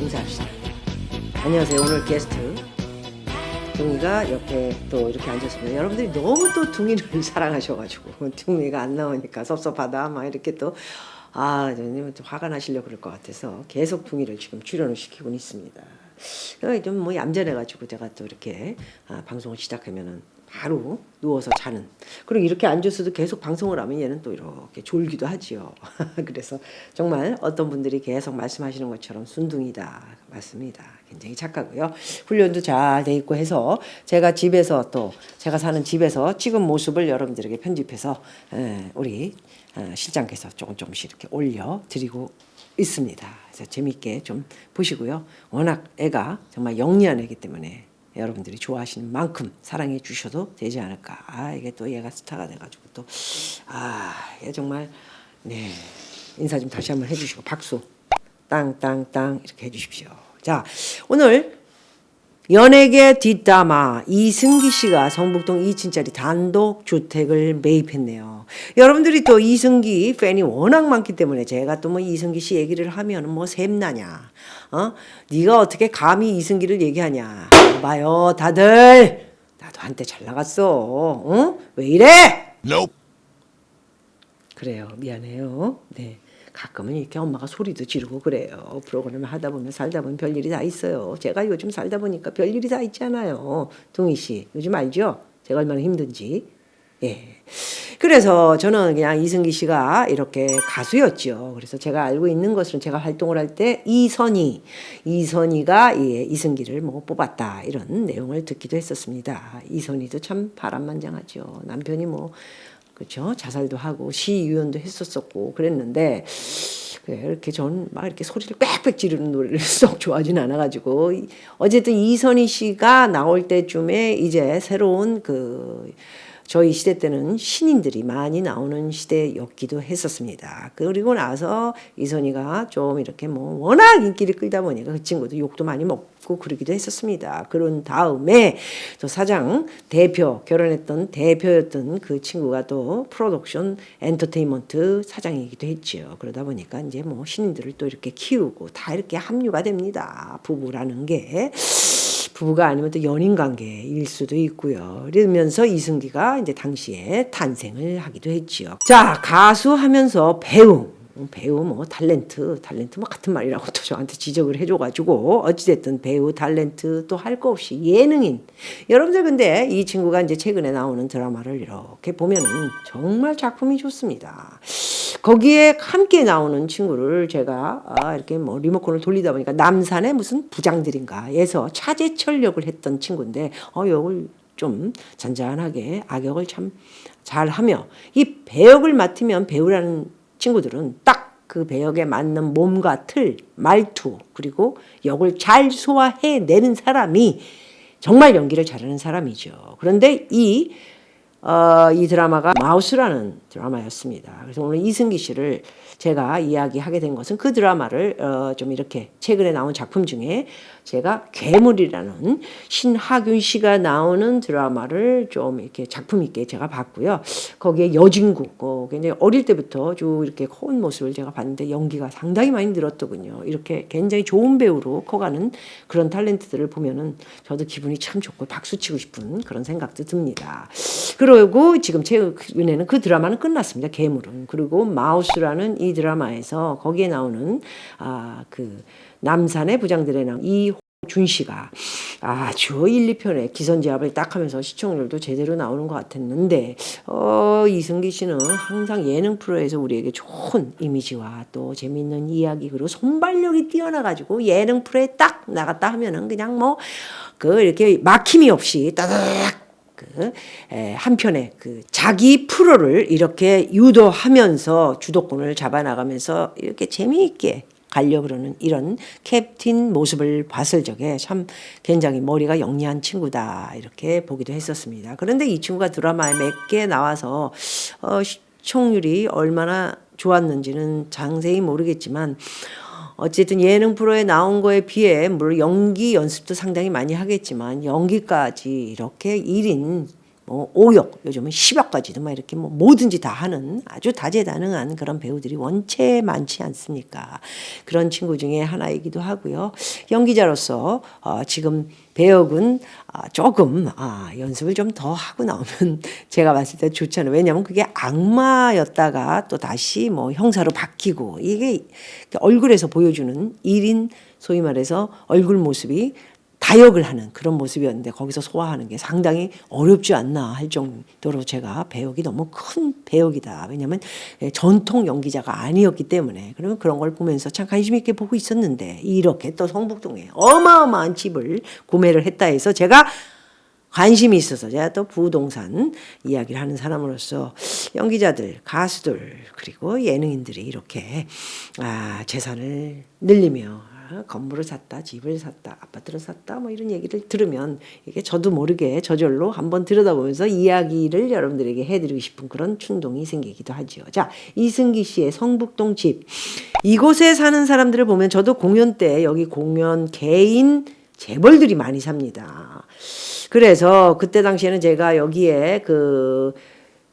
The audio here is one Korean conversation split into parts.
인사합시다. 안녕하세요. 오늘 게스트 둥이가 옆에 또 이렇게 앉았습니다. 여러분들이 너무 또 둥이를 사랑하셔가지고 둥이가 안 나오니까 섭섭하다 막 이렇게 또 아, 저는 좀 화가 나시려 그럴 것 같아서 계속 둥이를 지금 출연을 시키고 있습니다. 좀 뭐 얌전해가지고 제가 또 이렇게 아, 방송을 시작하면은 바로 누워서 자는. 그리고 이렇게 앉아서도 계속 방송을 하면 얘는 또 이렇게 졸기도 하지요. 그래서 정말 어떤 분들이 계속 말씀하시는 것처럼 순둥이다. 맞습니다. 굉장히 착하고요. 훈련도 잘 돼 있고 해서 제가 집에서 또 제가 사는 집에서 찍은 모습을 여러분들에게 편집해서 에, 우리 어, 실장께서 조금 조금씩 이렇게 올려 드리고 있습니다. 그래서 재밌게 좀 보시고요. 워낙 애가 정말 영리한 애기 때문에 여러분들이 좋아하시는 만큼 사랑해 주셔도 되지 않을까. 아, 이게 또 얘가 스타가 돼가지고 또, 아, 얘 정말, 네. 인사 좀 다시 한번 해주시고, 박수. 땅땅땅 이렇게 해주십시오. 자, 오늘 연예계 뒷담화 이승기 씨가 성북동 2층짜리 단독 주택을 매입했네요. 여러분들이 또 이승기 팬이 워낙 많기 때문에 제가 또 뭐 이승기 씨 얘기를 하면 뭐 샘나냐? 어? 네가 어떻게 감히 이승기를 얘기하냐? 봐요, 다들 나도 한때 잘 나갔어. 어? 왜 이래? Nope. 그래요. 미안해요. 네. 가끔은 이렇게 엄마가 소리도 지르고 그래요. 프로그램을 하다 보면 살다 보면 별일이 다 있어요. 제가 요즘 살다 보니까 별일이 다 있잖아요. 동희 씨. 요즘 알죠? 제가 얼마나 힘든지. 예. 그래서 저는 그냥 이승기 씨가 이렇게 가수였죠. 그래서 제가 알고 있는 것은 제가 활동을 할 때 이선희, 이선희가 예, 이승기를 뭐 뽑았다 이런 내용을 듣기도 했었습니다. 이선희도 참 바람만장하죠. 남편이 뭐 그렇죠 자살도 하고 시위원도 했었었고 그랬는데 그래, 이렇게 전 막 이렇게 소리를 빽빽 지르는 노래를 썩 좋아하지는 않아가지고 이- 어쨌든 이선희 씨가 나올 때쯤에 이제 새로운 그 저희 시대 때는 신인들이 많이 나오는 시대였기도 했었습니다. 그리고 나서 이선희가 좀 이렇게 뭐 워낙 인기를 끌다 보니까 그 친구도 욕도 많이 먹고 그러기도 했었습니다. 그런 다음에 또 사장 대표 결혼했던 대표였던 그 친구가 또 프로덕션 엔터테인먼트 사장이기도 했지요. 그러다 보니까 이제 뭐 신인들을 또 이렇게 키우고 다 이렇게 합류가 됩니다. 부부라는 게. 부부가 아니면 또 연인 관계일 수도 있고요. 이러면서 이승기가 이제 당시에 탄생을 하기도 했지요. 자, 가수 하면서 배우. 배우 뭐 탤런트 탤런트 뭐 같은 말이라고 또 저한테 지적을 해줘가지고 어찌됐든 배우 탤런트 또 할 거 없이 예능인 여러분들 근데 이 친구가 이제 최근에 나오는 드라마를 이렇게 보면은 정말 작품이 좋습니다. 거기에 함께 나오는 친구를 제가 아, 이렇게 뭐 리모컨을 돌리다 보니까 남산의 무슨 부장들인가에서 차제철 역을 했던 친구인데 어 역을 좀 잔잔하게 악역을 참 잘하며 이 배역을 맡으면 배우라는 친구들은 딱 그 배역에 맞는 몸과 틀, 말투 그리고 역을 잘 소화해내는 사람이 정말 연기를 잘하는 사람이죠. 그런데 이 어, 이 드라마가 마우스라는 드라마였습니다. 그래서 오늘 이승기 씨를 제가 이야기하게 된 것은 그 드라마를 어, 좀 이렇게 최근에 나온 작품 중에 제가 괴물이라는 신하균 씨가 나오는 드라마를 좀 이렇게 작품 있게 제가 봤고요. 거기에 여진구, 어, 굉장히 어릴 때부터 쭉 이렇게 커온 모습을 제가 봤는데 연기가 상당히 많이 늘었더군요. 이렇게 굉장히 좋은 배우로 커가는 그런 탤런트들을 보면은 저도 기분이 참 좋고 박수 치고 싶은 그런 생각도 듭니다. 그 리고 지금 최근에는 그 드라마는 끝났습니다. 괴물은. 그리고 마우스라는 이 드라마에서 거기에 나오는 아, 그 남산의 부장들의 남 이준 씨가 아주 1, 2편에 기선제압을 딱 하면서 시청률도 제대로 나오는 것 같았는데 어, 이승기 씨는 항상 예능 프로에서 우리에게 좋은 이미지와 또 재밌는 이야기 그리고 손발력이 뛰어나가지고 예능 프로에 딱 나갔다 하면은 그냥 뭐 그 이렇게 막힘이 없이 따닥 그 에, 한편에 그 자기 프로를 이렇게 유도하면서 주도권을 잡아 나가면서 이렇게 재미있게 가려 그러는 이런 캡틴 모습을 봤을 적에 참 굉장히 머리가 영리한 친구다 이렇게 보기도 했었습니다. 그런데 이 친구가 드라마에 몇 개 나와서 어, 시청률이 얼마나 좋았는지는 자세히 모르겠지만 어쨌든 예능 프로에 나온 거에 비해 물론 연기 연습도 상당히 많이 하겠지만 연기까지 이렇게 1인 뭐 5역, 요즘은 10역까지도 막 이렇게 뭐 뭐든지 다 하는 아주 다재다능한 그런 배우들이 원체 많지 않습니까? 그런 친구 중에 하나이기도 하고요. 연기자로서 어, 지금 배역은 아, 조금 아, 연습을 좀 더 하고 나오면 제가 봤을 때 좋잖아요. 왜냐하면 그게 악마였다가 또 다시 뭐 형사로 바뀌고 이게 얼굴에서 보여주는 일인 소위 말해서 얼굴 모습이 다역을 하는 그런 모습이었는데 거기서 소화하는 게 상당히 어렵지 않나 할 정도로 제가 배역이 너무 큰 배역이다. 왜냐하면 예, 전통 연기자가 아니었기 때문에 그러면 그런 걸 보면서 참 관심 있게 보고 있었는데 이렇게 또 성북동에 어마어마한 집을 구매를 했다 해서 제가 관심이 있어서 제가 또 부동산 이야기를 하는 사람으로서 연기자들, 가수들 그리고 예능인들이 이렇게 아, 재산을 늘리며 아, 건물을 샀다, 집을 샀다, 아파트를 샀다, 뭐 이런 얘기를 들으면 이게 저도 모르게 저절로 한번 들여다보면서 이야기를 여러분들에게 해드리고 싶은 그런 충동이 생기기도 하죠. 자, 이승기 씨의 성북동 집. 이곳에 사는 사람들을 보면 저도 공연 때 여기 공연 개인 재벌들이 많이 삽니다. 그래서 그때 당시에는 제가 여기에 그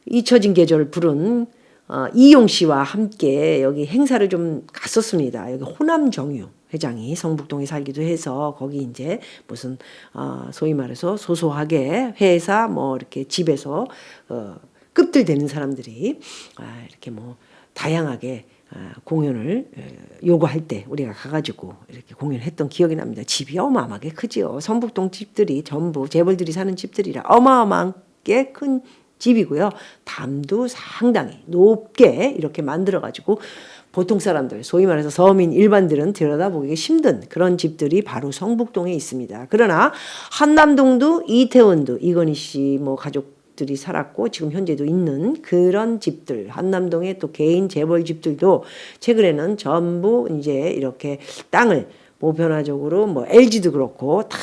잊혀진 계절 부른 어, 이용 씨와 함께 여기 행사를 좀 갔었습니다. 여기 호남 정유 회장이 성북동에 살기도 해서 거기 이제 무슨 어, 소위 말해서 소소하게 회사 뭐 이렇게 집에서 어, 급들 되는 사람들이 아, 이렇게 뭐 다양하게 아, 공연을 에, 요구할 때 우리가 가가지고 이렇게 공연했던 기억이 납니다. 집이 어마어마하게 크지요. 성북동 집들이 전부 재벌들이 사는 집들이라 어마어마하게 큰 집이고요. 담도 상당히 높게 이렇게 만들어가지고 보통 사람들, 소위 말해서 서민 일반들은 들여다보기 힘든 그런 집들이 바로 성북동에 있습니다. 그러나 한남동도 이태원도 이건희 씨 뭐 가족 들이 살았고 지금 현재도 있는 그런 집들 한남동의 또 개인 재벌 집들도 최근에는 전부 이제 이렇게 땅을 보편화적으로 뭐 LG도 그렇고 다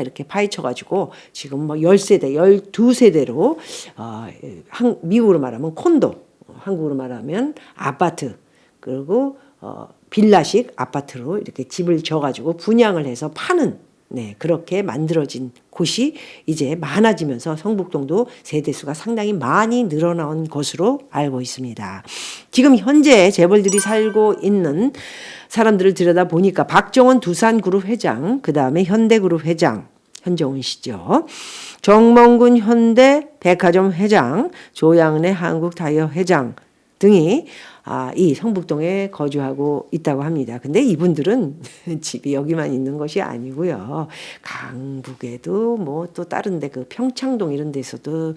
이렇게 파헤쳐 가지고 지금 뭐 10세대, 12세대로 어 한, 미국으로 말하면 콘도, 한국으로 말하면 아파트 그리고 어 빌라식 아파트로 이렇게 집을 져 가지고 분양을 해서 파는 네, 그렇게 만들어진 곳이 이제 많아지면서 성북동도 세대수가 상당히 많이 늘어나온 것으로 알고 있습니다. 지금 현재 재벌들이 살고 있는 사람들을 들여다 보니까 박정원 두산그룹 회장, 그 다음에 현대그룹 회장, 현정훈 씨죠. 정몽군 현대 백화점 회장, 조양래 한국타이어 회장 등이 아, 이 성북동에 거주하고 있다고 합니다. 근데 이분들은 집이 여기만 있는 것이 아니고요. 강북에도 뭐 또 다른 데 그 평창동 이런 데서도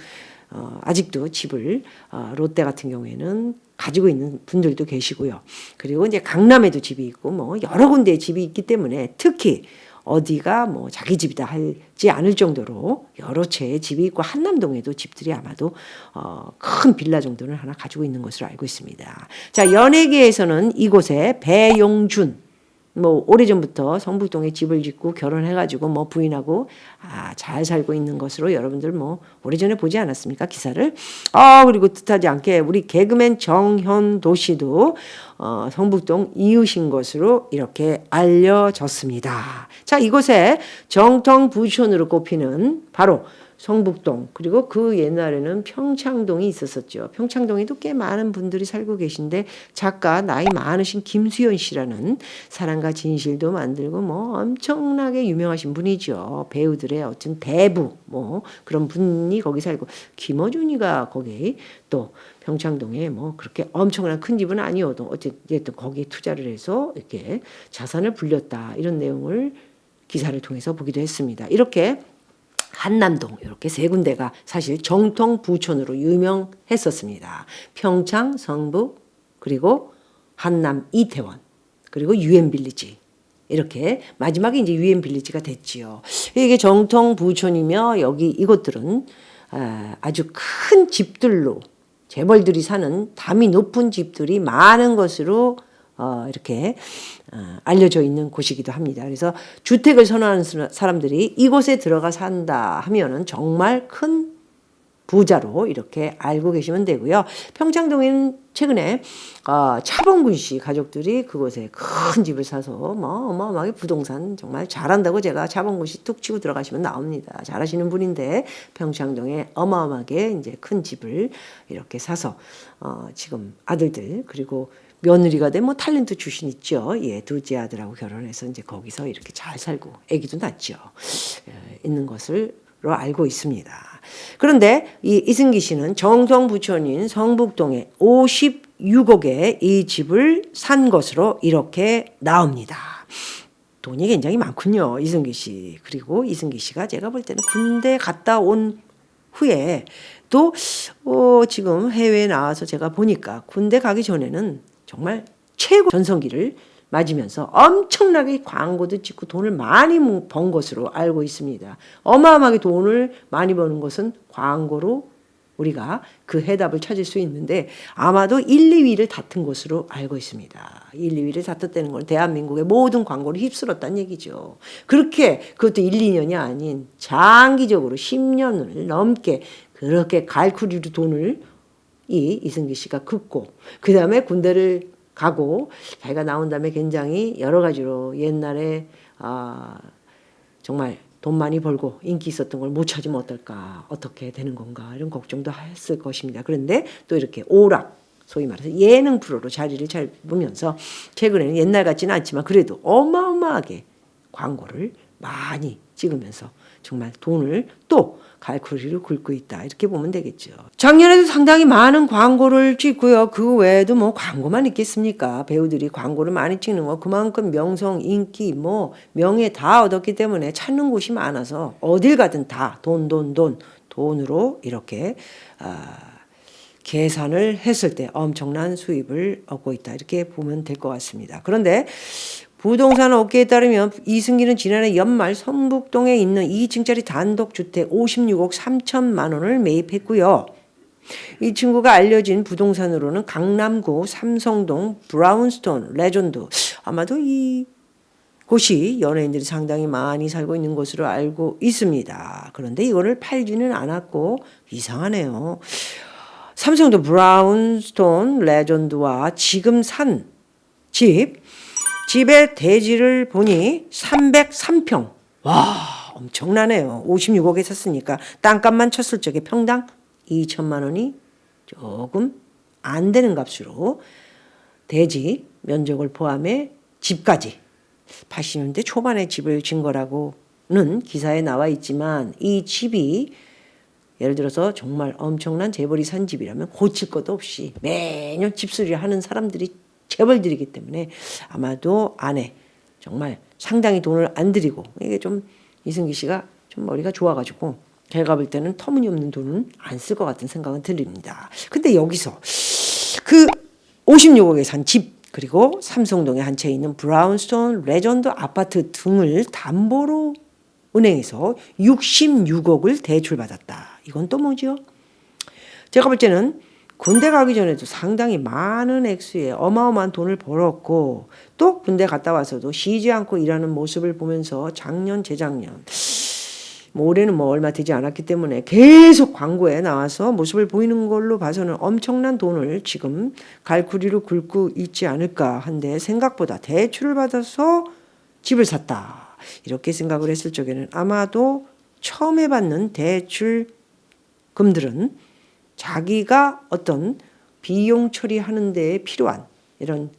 어, 아직도 집을 어, 롯데 같은 경우에는 가지고 있는 분들도 계시고요. 그리고 이제 강남에도 집이 있고 뭐 여러 군데에 집이 있기 때문에 특히 어디가 뭐 자기 집이다 할지 않을 정도로 여러 채의 집이 있고 한남동에도 집들이 아마도 어, 큰 빌라 정도는 하나 가지고 있는 것으로 알고 있습니다. 자 연예계에서는 이곳에 배용준 뭐 오래전부터 성북동에 집을 짓고 결혼해가지고 뭐 부인하고 아, 잘 살고 있는 것으로 여러분들 뭐 오래전에 보지 않았습니까 기사를 아 그리고 뜻하지 않게 우리 개그맨 정현도 씨도 어, 성북동 이웃인 것으로 이렇게 알려졌습니다. 자 이곳에 정통 부촌으로 꼽히는 바로 성북동 그리고 그 옛날에는 평창동이 있었었죠. 평창동에도 꽤 많은 분들이 살고 계신데 작가 나이 많으신 김수현 씨라는 사랑과 진실도 만들고 뭐 엄청나게 유명하신 분이죠. 배우들의 어떤 대부 뭐 그런 분이 거기 살고 김어준이가 거기 또 평창동에 뭐 그렇게 엄청난 큰 집은 아니어도 어쨌든 거기에 투자를 해서 이렇게 자산을 불렸다 이런 내용을 기사를 통해서 보기도 했습니다. 이렇게 한남동 이렇게 세 군데가 사실 정통 부촌으로 유명했었습니다. 평창, 성북 그리고 한남 이태원 그리고 유엔 빌리지 이렇게 마지막에 이제 유엔 빌리지가 됐지요. 이게 정통 부촌이며 여기 이곳들은 아, 아주 큰 집들로 재벌들이 사는 담이 높은 집들이 많은 것으로 어, 이렇게 어, 알려져 있는 곳이기도 합니다. 그래서 주택을 선호하는 사람들이 이곳에 들어가 산다 하면은 정말 큰 부자로 이렇게 알고 계시면 되고요. 평창동에는 최근에 어, 차범근 씨 가족들이 그곳에 큰 집을 사서 뭐 어마어마하게 부동산 정말 잘한다고 제가 차범근 씨 툭 치고 들어가시면 나옵니다. 잘하시는 분인데 평창동에 어마어마하게 이제 큰 집을 이렇게 사서 어, 지금 아들들 그리고 며느리가 된 뭐 탤런트 출신 있죠. 예, 둘째 아들하고 결혼해서 이제 거기서 이렇게 잘 살고 아기도 낳죠. 예, 있는 것으로 알고 있습니다. 그런데 이 이승기 씨는 정성 부촌인 성북동에 56억에 이 집을 산 것으로 이렇게 나옵니다. 돈이 굉장히 많군요. 이승기 씨. 그리고 이승기 씨가 제가 볼 때는 군대 갔다 온 후에 또 어, 지금 해외에 나와서 제가 보니까 군대 가기 전에는 정말 최고 전성기를 맞으면서 엄청나게 광고도 찍고 돈을 많이 번 것으로 알고 있습니다. 어마어마하게 돈을 많이 버는 것은 광고로 우리가 그 해답을 찾을 수 있는데 아마도 1, 2위를 다툰 것으로 알고 있습니다. 1, 2위를 다퉜다는 건 대한민국의 모든 광고를 휩쓸었다는 얘기죠. 그렇게 그것도 1, 2년이 아닌 장기적으로 10년을 넘게 그렇게 갈쿠리로 돈을 이 이승기 씨가 긋고 그 다음에 군대를 가고 자기가 나온 다음에 굉장히 여러 가지로 옛날에 아 정말 돈 많이 벌고 인기 있었던 걸 못 찾으면 어떨까 어떻게 되는 건가 이런 걱정도 했을 것입니다. 그런데 또 이렇게 오락 소위 말해서 예능 프로로 자리를 잘 보면서 최근에는 옛날 같지는 않지만 그래도 어마어마하게 광고를 많이 찍으면서 정말 돈을 또 갈쿠리로 긁고 있다 이렇게 보면 되겠죠. 작년에도 상당히 많은 광고를 찍고요. 그 외에도 뭐 광고만 있겠습니까? 배우들이 광고를 많이 찍는 거 그만큼 명성, 인기, 뭐 명예 다 얻었기 때문에 찾는 곳이 많아서 어딜 가든 다 돈, 돈, 돈, 돈으로 이렇게 아, 계산을 했을 때 엄청난 수입을 얻고 있다 이렇게 보면 될 것 같습니다. 그런데 부동산 업계에 따르면 이승기는 지난해 연말 성북동에 있는 2층짜리 단독주택 56억 3천만 원을 매입했고요. 이 친구가 알려진 부동산으로는 강남구 삼성동 브라운스톤 레전드 아마도 이 곳이 연예인들이 상당히 많이 살고 있는 곳으로 알고 있습니다. 그런데 이거를 팔지는 않았고 이상하네요. 삼성동 브라운스톤 레전드와 지금 산 집, 집의 대지를 보니 303평. 와, 엄청나네요. 56억에 샀으니까 땅값만 쳤을 적에 평당 2천만 원이 조금 안 되는 값으로 대지 면적을 포함해 집까지 80년대 초반에 집을 진 거라고는 기사에 나와 있지만 이 집이 예를 들어서 정말 엄청난 재벌이 산 집이라면 고칠 것도 없이 매년 집수리를 하는 사람들이 재벌들이기 때문에 아마도 안에 정말 상당히 돈을 안 들이고 이게 좀 이승기 씨가 좀 머리가 좋아가지고 제가 볼 때는 터무니없는 돈은 안 쓸 것 같은 생각은 들립니다. 근데 여기서 그 56억에 산 집 그리고 삼성동에 한 채 있는 브라운스톤 레전드 아파트 등을 담보로 은행에서 66억을 대출받았다. 이건 또 뭐죠? 제가 볼 때는 군대 가기 전에도 상당히 많은 액수의 어마어마한 돈을 벌었고 또 군대 갔다 와서도 쉬지 않고 일하는 모습을 보면서 작년 재작년 뭐 올해는 뭐 얼마 되지 않았기 때문에 계속 광고에 나와서 모습을 보이는 걸로 봐서는 엄청난 돈을 지금 갈쿠리로 긁고 있지 않을까 한데 생각보다 대출을 받아서 집을 샀다. 이렇게 생각을 했을 적에는 아마도 처음에 받는 대출 금들은 자기가 어떤 비용 처리하는 데에 필요한 이런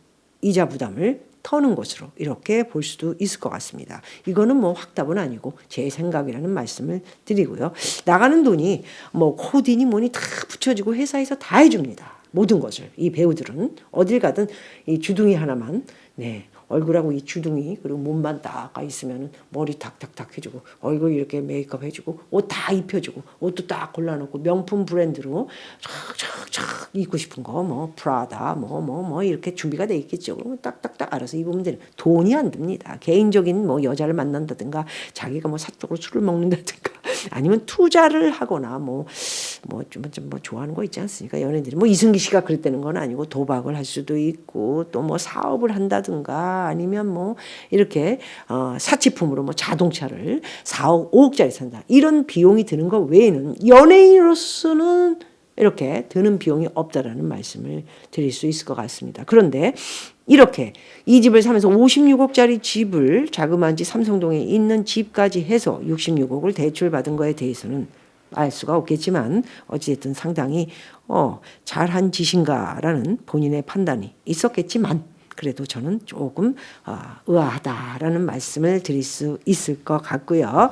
이자 부담을 터는 것으로 이렇게 볼 수도 있을 것 같습니다. 이거는 뭐 확답은 아니고 제 생각이라는 말씀을 드리고요. 나가는 돈이 뭐 코디니 뭐니 다 붙여지고 회사에서 다 해줍니다. 모든 것을 이 배우들은 어딜 가든 이 주둥이 하나만 네 얼굴하고 이 주둥이 그리고 몸만 딱 있으면 머리 탁탁탁 해주고 얼굴 이렇게 메이크업 해주고 옷 다 입혀주고 옷도 딱 골라놓고 명품 브랜드로 촥촥촥 입고 싶은 거 뭐 프라다 뭐뭐 뭐 이렇게 준비가 돼 있겠죠. 그러면 딱딱딱 알아서 입으면 되는 돈이 안 듭니다. 개인적인 뭐 여자를 만난다든가 자기가 뭐 사적으로 술을 먹는다든가 아니면 투자를 하거나 뭐 뭐 좀 뭐 좋아하는 거 있지 않습니까? 연예인들이 뭐 이승기 씨가 그랬다는 건 아니고 도박을 할 수도 있고 또 뭐 사업을 한다든가 아니면 뭐 이렇게 어 사치품으로 뭐 자동차를 4억 5억짜리 산다 이런 비용이 드는 것 외에는 연예인으로서는 이렇게 드는 비용이 없다라는 말씀을 드릴 수 있을 것 같습니다. 그런데 이렇게 이 집을 사면서 56억짜리 집을 자그마한 집 삼성동에 있는 집까지 해서 66억을 대출받은 거에 대해서는 알 수가 없겠지만 어찌됐든 상당히 어, 잘한 짓인가라는 본인의 판단이 있었겠지만 그래도 저는 조금 어, 의아하다라는 말씀을 드릴 수 있을 것 같고요.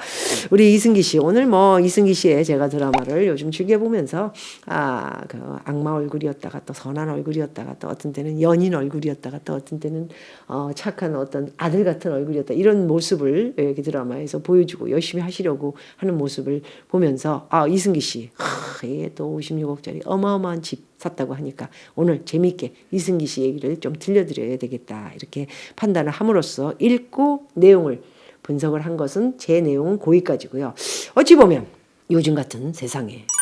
우리 이승기 씨 오늘 뭐 이승기 씨의 제가 드라마를 요즘 즐겨 보면서 아 그 악마 얼굴이었다가 또 선한 얼굴이었다가 또 어떤 때는 연인 얼굴이었다가 또 어떤 때는 어, 착한 어떤 아들 같은 얼굴이었다 이런 모습을 여기 드라마에서 보여주고 열심히 하시려고 하는 모습을 보면서 아 이승기 씨, 하, 이게 또 56억짜리 어마어마한 집 샀다고 하니까 오늘 재미있게 이승기 씨 얘기를 좀 들려드려야 되겠다 이렇게 판단을 함으로써 읽고 내용을 분석을 한 것은 제 내용은 거기까지고요. 어찌 보면 요즘 같은 세상에 아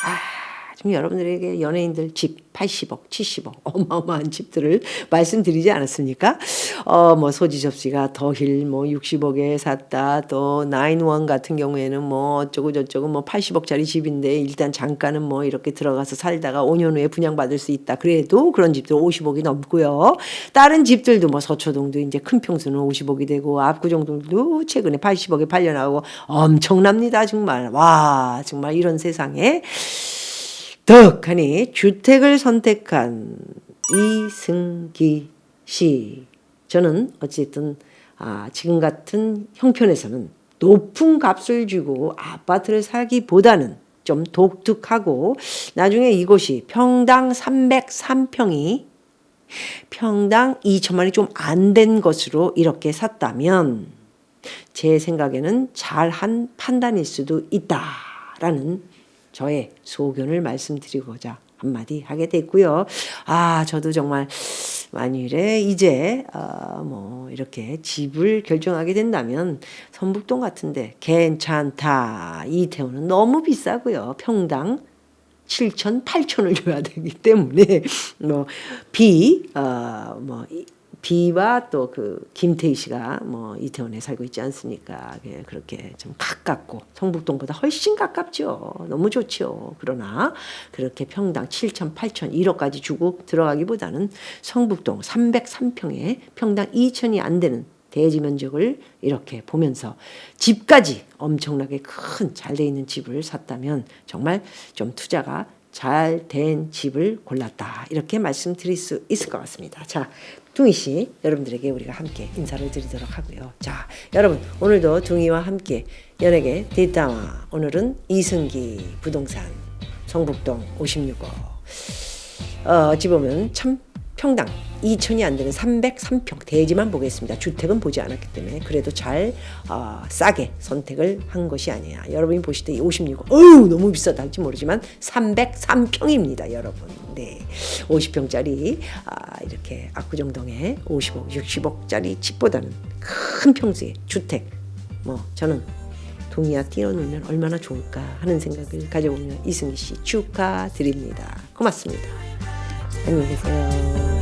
지금 여러분들에게 연예인들 집 80억, 70억 어마어마한 집들을 말씀드리지 않았습니까? 어, 뭐 소지섭 씨가 더힐 뭐 60억에 샀다. 또 나인원 같은 경우에는 뭐 어쩌고 저쩌고 뭐 80억짜리 집인데 일단 잠깐은 뭐 이렇게 들어가서 살다가 5년 후에 분양받을 수 있다. 그래도 그런 집들 50억이 넘고요. 다른 집들도 뭐 서초동도 이제 큰 평수는 50억이 되고 압구정동도 최근에 80억에 팔려나오고 엄청납니다. 정말. 와, 정말 이런 세상에 덕하니 주택을 선택한 이승기 씨. 저는 어쨌든 아, 지금 같은 형편에서는 높은 값을 주고 아파트를 사기보다는 좀 독특하고 나중에 이곳이 평당 303평이 평당 2천만 원이 좀 안 된 것으로 이렇게 샀다면 제 생각에는 잘한 판단일 수도 있다라는 저의 소견을 말씀드리고자 한마디 하게 됐고요. 아, 저도 정말 만일에 이제 어, 뭐 이렇게 집을 결정하게 된다면 선북동 같은데 괜찮다. 이태원은 너무 비싸고요. 평당 7천, 8천을 줘야 되기 때문에 뭐 비, 어, 뭐 비와 또 그 김태희 씨가 뭐 이태원에 살고 있지 않습니까? 예, 그렇게 좀 가깝고 성북동보다 훨씬 가깝죠. 너무 좋죠. 그러나 그렇게 평당 7천, 8천, 1억까지 주고 들어가기보다는 성북동 303평에 평당 2천이 안 되는 대지 면적을 이렇게 보면서 집까지 엄청나게 큰 잘 돼 있는 집을 샀다면 정말 좀 투자가 잘 된 집을 골랐다. 이렇게 말씀드릴 수 있을 것 같습니다. 자, 둥이 씨, 여러분들에게 우리가 함께 인사를 드리도록 하고요. 자, 여러분, 오늘도 둥이와 함께 연예계 데이터와 오늘은 이승기 부동산 성북동 56호. 어, 어찌 보면 참 평당 2천이 안 되는 303평 대지만 보겠습니다. 주택은 보지 않았기 때문에 그래도 잘 어, 싸게 선택을 한 것이 아니야. 여러분이 보실 때 56억, 어우 너무 비싸다 할지 모르지만 303평입니다, 여러분. 네, 50평짜리 아, 이렇게 압구정동에 50억, 60억짜리 집보다는 큰 평수의 주택. 뭐 저는 동이야 띄워놓으면 얼마나 좋을까 하는 생각을 가져보며 이승기 씨 축하드립니다. 고맙습니다. 안녕히 계세요.